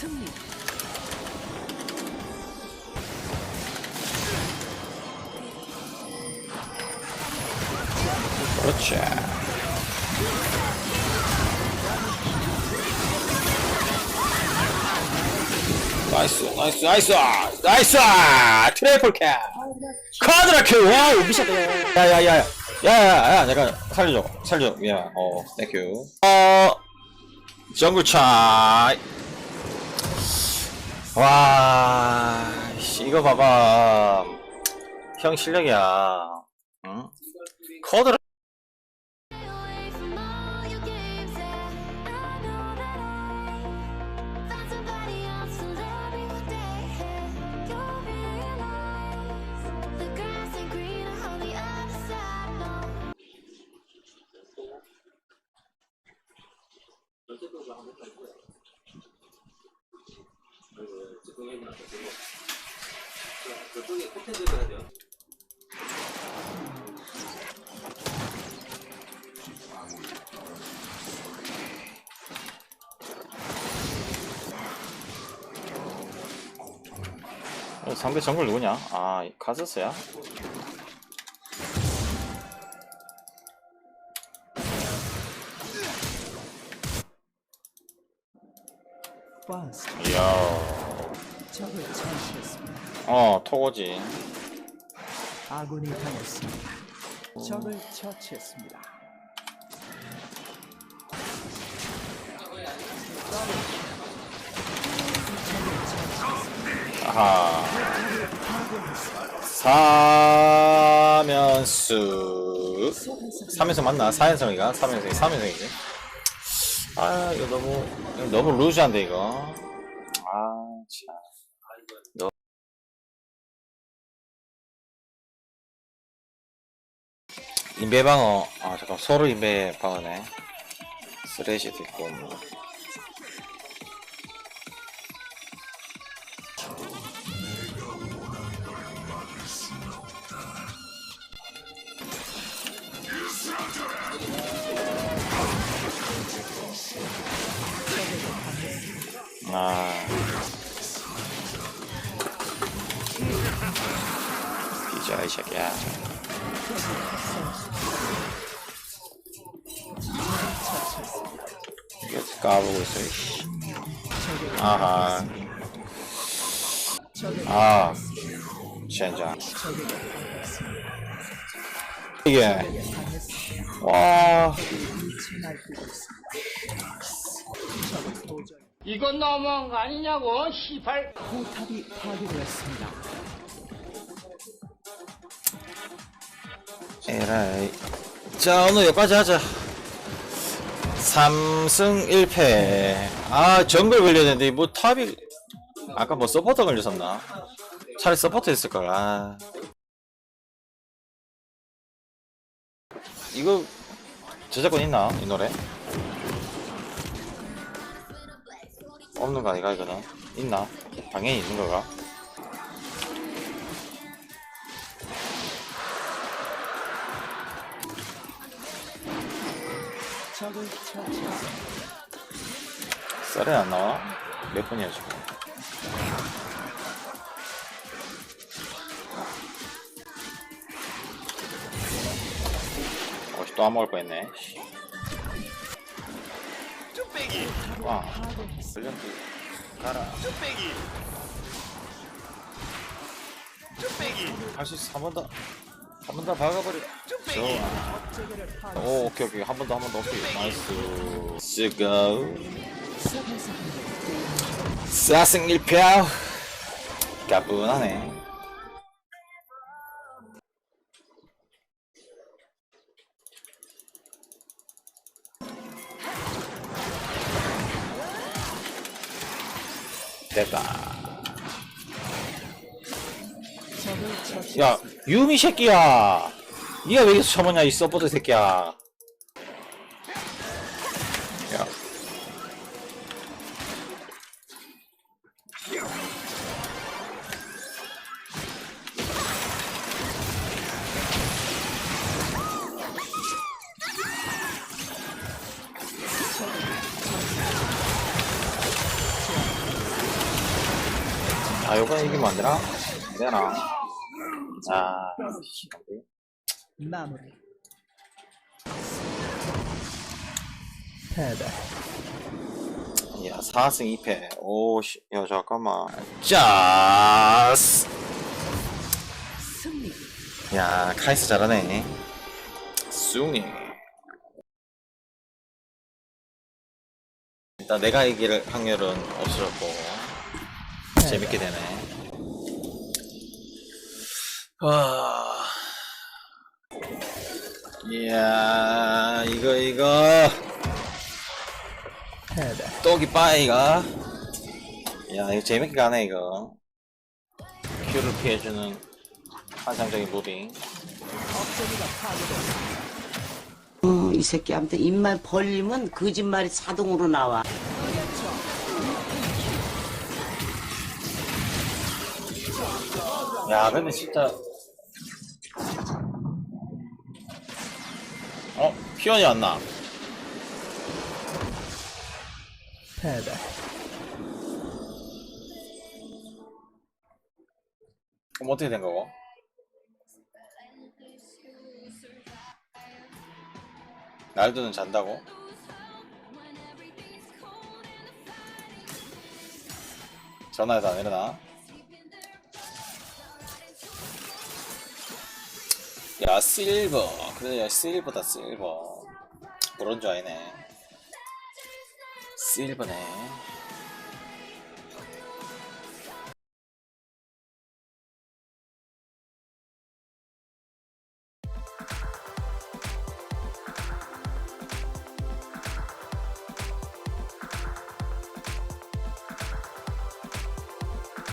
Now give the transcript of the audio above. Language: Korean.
승리. 그렇지. 나이스, 나이스, 나이스, 나이스! 트래플 캡! 카드라큐! 와우, 미쳤다. 야, 야, 야, 야, 야, 야, 야, 잠깐, 살려줘, 살려줘. 야, 어, 땡큐. 어, 정글 차이. 와, 씨, 이거 봐봐. 형 실력이야. 응? 커드라 어, 상대 정글 누구냐? 아? 버스. 이야. 적을 처치했습니다. 어, 토고지. 아군이 당했습니다. 적을 처치했습니다. 아하. 사면수. 삼연승 맞나? 사연승이가? 삼연승이, 삼연승이지. 아, 이거 너무, 이거 너무 루즈한데, 이거. 아, 참. 너. 인베방어. 아, 잠깐, 서로 인베방어네. 쓰레시도 있고, 뭐. 아. 피자, 이 새끼야. 이거 까보고 있어, 이씨. 아하. 아. 젠장. 이게. 와. 이건 너무한 거 아니냐고, 시발. 포탑이 파괴되었습니다. 에라이. 자, 오늘 여기까지 하자. 3승 1패. 아, 정글 걸렸는데, 뭐 탑이, 아까 뭐 서포터 걸렸었나? 차라리 서포터 했을걸, 아. 이거, 저작권 있나? 이 노래? 없는 거 아니가, 이거는? 있나? 당연히 있는 거가? 썰이 안 나와? 몇 분이야, 지금? 어, 또안 먹을 뻔했네. 뚝배기 와, 훈련도 가라. 뚝배기 뚝배기 할수 있어, 한번 더. 한 번 더 박아버려. 좋아. 오, 오케이, 오케이. 한 번 더, 한 번 더, 오케이. 나이스. 쓰고. 사승 1표. 가뿐하네. 됐다. 야, 유미 새끼야. 니가 왜 여기서 쳐먹냐, 이 서포트 새끼야. 야. 아, 요번에 이기면 안 되나? 안 되나? 아, 마무리. 패배. 야, 4승 2패. 오, 씨, 야, 잠깐만. 짜스! 승리. 야, 카이스 잘하네. 쑥니. 일단 내가 이길 확률은 없어졌고, 재밌게 되네. 와. 이야, 이거, 이거. 떡이 빠이가. 야, 이거 재밌게 가네, 이거. 큐를 피해주는 환상적인 무빙. 어, 이 새끼한테 입만 벌리면 거짓말이 자동으로 나와. 야, 근데 진짜. 어? 피언이 왔나? 패배. 그럼 어떻게 된 거고? 날도는 잔다고? 전화해서 안 일어나? 야 실버 그래 야 실버다 실버 브론즈 아니네 실버네